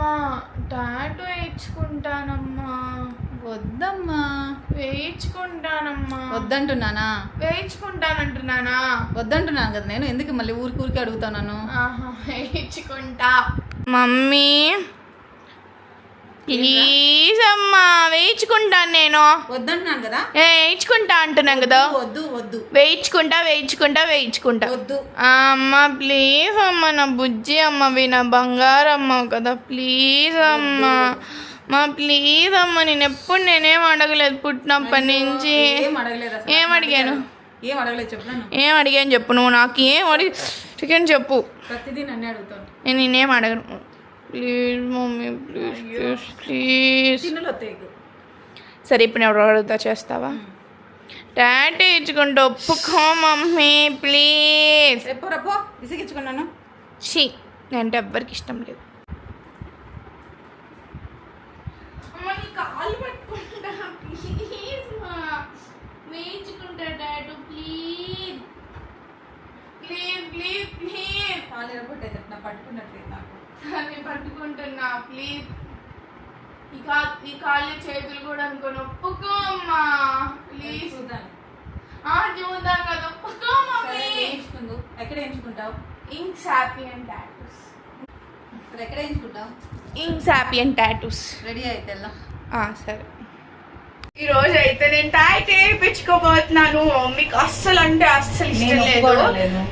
అమ్మా టాటూ వేయించుకుంటానమ్మా. వద్దమ్మా. వేయించుకుంటానమ్మా. వద్దంటున్నానా? వేయించుకుంటానంటున్నానా? వద్దంటున్నాను కదా నేను. ఎందుకు మళ్ళీ ఊరికి ఊరికి అడుగుతాను ఆహా వేయించుకుంటా. మమ్మీ. ప్లీజ్ అమ్మా వేయించుకుంటాను నేను. వద్దంటున్నాను కదా? ఏ, వేయించుకుంటా అంటున్నాను కదా? వద్దు వద్దు వేయించుకుంటా వేయించుకుంటా వేయించుకుంటా. వద్దు. అమ్మ ప్లీజ్ అమ్మ నా బుజ్జి అమ్మవి నా బంగారమ్మ కదా ప్లీజ్ అమ్మ. మా ప్లీజ్ అమ్మ నేను ఎప్పుడు నేనేం అడగలేదు పుట్టినప్పటి నుంచి. ఏం అడిగాను? ఏం అడగలేదు చెప్పాను ఏం అడిగాను చెప్పు నువ్వు నాకు ఏం అడిగి చికెన్ చెప్పు. ప్రతిదీ నన్నే అడుగుతాను నేను నేనేం అడగను. Please mummy please please please. సరే ఇప్పుడు నేను అడుగుతా చేస్తావా? డాడీ ఇచ్చుకుంటూ ఒప్పుకో మమ్మీ ప్లీజ్. ఎప్పుడు రప్పో విసిగించుకున్నాను. షీ అంటే ఎవ్వరికి ఇష్టం లేదు. కాలు పట్టుకుంటా ప్లీజ్ మా. వేయించుకుంటా dad please. Please please please. కాలు ఎరగొట్టేది నా పట్టుకున్నట్లేదు నాకు. నేను పట్టుకుంటున్నా ప్లీజ్ ఈ కా ఈ కాళ్ళు చేతులు కూడా అనుకోని. ఒప్పుకో అమ్మా ప్లీజ్ చూద్దాం. ఆ చూద్దాం కదా. ఒప్పుకో వేయించుకుందు ఎక్కడ వేయించుకుంటావు ఇంక్ సాపీ అండ్ టాటూస్ ఇప్పుడు ఎక్కడ వేయించుకుంటావు ఇంక్ అండ్ టాటూస్ రెడీ అయితే సరే. ఈ రోజు అయితే నేను టాట్ వేయించుకోబోతున్నాను మీకు అస్సలు అంటే అస్సలు ఇష్టం లేదు.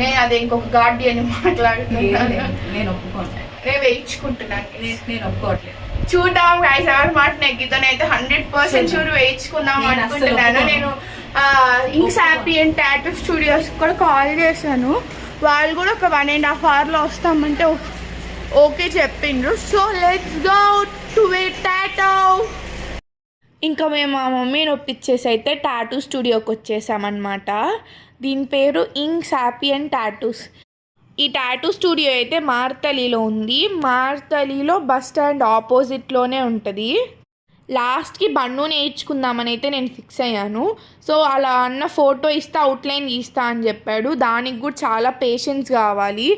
నేను అదే ఇంకొక గార్డియన్ మాట్లాడుతున్నాను. నేను ఒప్పుకోను నేను వేయించుకుంటున్నాను. నేను ఒప్పుకోవట్లేదు చూద్దాం గైస్ ఎవరి మాట నెగ్గితో అయితే హండ్రెడ్ పర్సెంట్ చూడు వేయించుకుందాం అనుకుంటున్నాను. నేను ఇంక్ సాపీ అండ్ టాటూ స్టూడియోస్ కూడా కాల్ చేశాను. వాళ్ళు కూడా ఒక వన్ అండ్ హాఫ్ అవర్లో వస్తామంటే ఓకే చెప్పిండ్రు. So let's go to way tattoo ఇంకా మేము మా మమ్మీని ఒప్పించేసి అయితే టాటూ స్టూడియోకి వచ్చేసామన్నమాట. దీని పేరు ఇంక్ సాపీ అండ్ టాటూస్. ఈ టాటూ స్టూడియో అయితే మార్తలిలో ఉంది. మార్తలిలో బస్ స్టాండ్ ఆపోజిట్లోనే ఉంటుంది. లాస్ట్కి బన్ను నేర్చుకుందామని అయితే నేను ఫిక్స్ అయ్యాను. సో అలా అన్న ఫోటో ఇస్తే అవుట్లైన్ గీస్తా అని చెప్పాడు. దానికి కూడా చాలా పేషెన్స్ కావాలి.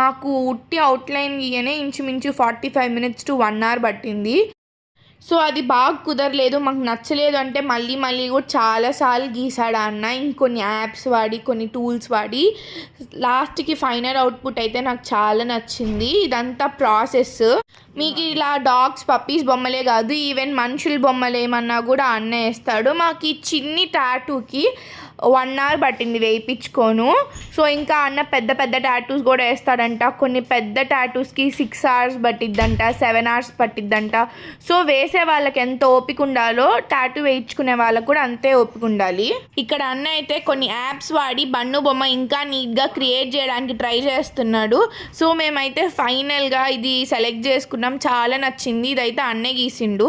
మాకు ఉట్టి అవుట్లైన్ గీయనే ఇంచుమించు forty five minutes to one hour పట్టింది. సో అది బాగా కుదరలేదు మాకు నచ్చలేదు అంటే మళ్ళీ మళ్ళీ కూడా చాలాసార్లు గీసాడు అన్న. ఇంకొన్ని యాప్స్ వాడి కొన్ని టూల్స్ వాడి. లాస్ట్కి ఫైనల్ అవుట్పుట్ అయితే నాకు చాలా నచ్చింది. ఇదంతా ప్రాసెస్. మీకు ఇలా డాగ్స్ పప్పీస్ బొమ్మలే కాదు ఈవెన్ మనుషుల బొమ్మలు ఏమన్నా కూడా అన్న వేస్తాడు. మాకు ఈ చిన్ని టాటూకి వన్ అవర్ పట్టింది వేయించుకోను. సో ఇంకా అన్న పెద్ద పెద్ద టాటూస్ కూడా వేస్తాడంట. కొన్ని పెద్ద టాటూస్కి సిక్స్ అవర్స్ పట్టిద్దంట సెవెన్ అవర్స్ పట్టిద్దంట. సో వేసే వాళ్ళకి ఎంత ఓపిక ఉండాలో టాటూ వేయించుకునే వాళ్ళకు కూడా అంతే ఓపిక ఉండాలి. ఇక్కడ అన్న అయితే కొన్ని యాప్స్ వాడి బన్ను బొమ్మ ఇంకా నీట్గా క్రియేట్ చేయడానికి ట్రై చేస్తున్నాడు. సో మేమైతే ఫైనల్గా ఇది సెలెక్ట్ చేసుకున్నాం. చాలా నచ్చింది. ఇదైతే అన్నే గీసిండు.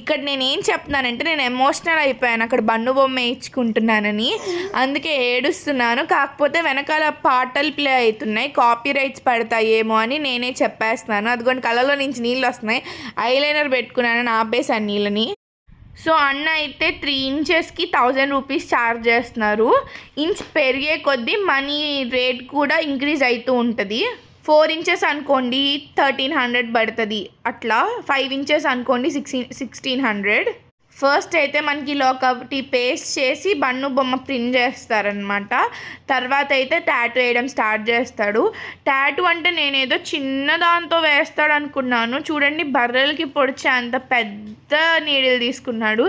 ఇక్కడ నేను ఏం చెప్తున్నానంటే నేను ఎమోషనల్ అయిపోయాను అక్కడ బన్ను బొమ్మ వేయించుకుంటున్నానని. అందుకే ఏడుస్తున్నాను. కాకపోతే వెనకాల పాటలు ప్లే అవుతున్నాయి. కాపీ రైట్స్ పడతాయేమో అని నేనే చెప్పేస్తున్నాను. అదిగోండి కళ్ళలో నుంచి నీళ్ళు వస్తున్నాయి. ఐలైనర్ పెట్టుకున్నాను ఆపేసాను నీళ్ళని. సో అన్న అయితే త్రీ ఇంచెస్కి థౌజండ్ రూపీస్ ఛార్జ్ చేస్తున్నారు. ఇంచ్ పెరిగే కొద్దీ మనీ రేట్ కూడా ఇంక్రీజ్ అవుతూ ఉంటుంది. ఫోర్ ఇంచెస్ అనుకోండి థర్టీన్ హండ్రెడ్ పడుతుంది. అట్లా ఫైవ్ ఇంచెస్ అనుకోండి సిక్స్టీన్ సిక్స్టీన్ హండ్రెడ్. ఫస్ట్ అయితే మనకి ఇలా ఒకటి పేస్ట్ చేసి బన్ను బొమ్మ ప్రింట్ చేస్తారనమాట తర్వాత అయితే ట్యాటూ వేయడం స్టార్ట్ చేస్తాడు. ట్యాటూ అంటే నేనేదో చిన్న దాంతో వేస్తాడు అనుకున్నాను చూడండి బర్రెలకి పొడిచే అంత పెద్ద నీడిల్ తీసుకున్నాడు.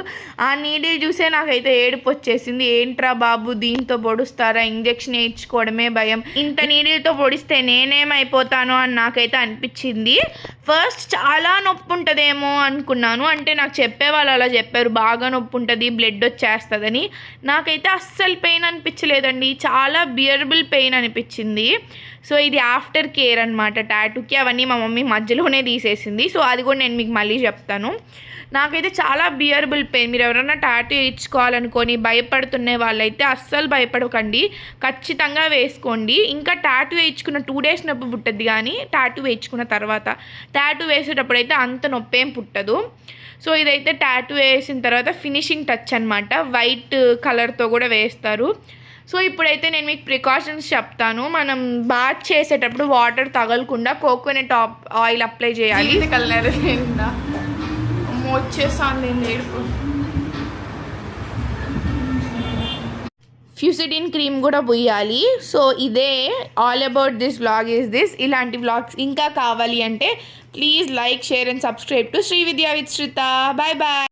ఆ నీడిల్ చూసే నాకైతే ఏడుపు వచ్చేసింది. ఏంట్రా బాబు దీంతో పొడుస్తారా? ఇంజెక్షన్ వేయించుకోవడమే భయం. ఇంత నీడిల్తో పొడిస్తే నేనేమైపోతాను అని నాకైతే అనిపించింది. ఫస్ట్ చాలా నొప్పి ఉంటుందేమో అనుకున్నాను. అంటే నాకు చెప్పేవాళ్ళు అలా చెప్పారు బాగా నొప్పి ఉంటుంది బ్లడ్ వచ్చేస్తుందని. నాకైతే అస్సలు పెయిన్ అనిపించలేదండి. చాలా బియరబుల్ పెయిన్ అనిపించింది. సో ఇది ఆఫ్టర్ కేర్ అనమాట టాటూకి అవన్నీ మా మమ్మీ మధ్యలోనే తీసేసింది. సో అది కూడా నేను మీకు మళ్ళీ చెప్తాను. నాకైతే చాలా బియరబుల్ పెయిన్ మీరు ఎవరైనా టాటూ వేయించుకోవాలనుకొని భయపడుతున్న వాళ్ళైతే అస్సలు భయపడకండి. ఖచ్చితంగా వేసుకోండి. ఇంకా టాటూ వేయించుకున్న టూ డేస్ నొప్పి పుట్టద్ది కానీ టాటూ వేయించుకున్న తర్వాత. టాటూ వేసేటప్పుడు అయితే అంత నొప్పి ఏం పుట్టదు. సో ఇదైతే టాటూ వేసిన తర్వాత ఫినిషింగ్ టచ్ అనమాట వైట్ కలర్తో కూడా వేస్తారు. సో ఇప్పుడైతే నేను మీకు ప్రికాషన్స్ చెప్తాను. మనం బాత్ చేసేటప్పుడు వాటర్ తగలకుండా కోకోనట్ ఆయిల్ అప్లై చేయాలి. ఇది కలర్ వచ్చేసాను నేను ఏడుపు. ఫ్యూసిడిన్ క్రీమ్ కూడా పోయాలి. సో ఇదే all about this vlog is this ఇలాంటి వ్లాగ్స్ ఇంకా కావాలి అంటే please like share and subscribe to Sri Vidya with Shritha bye bye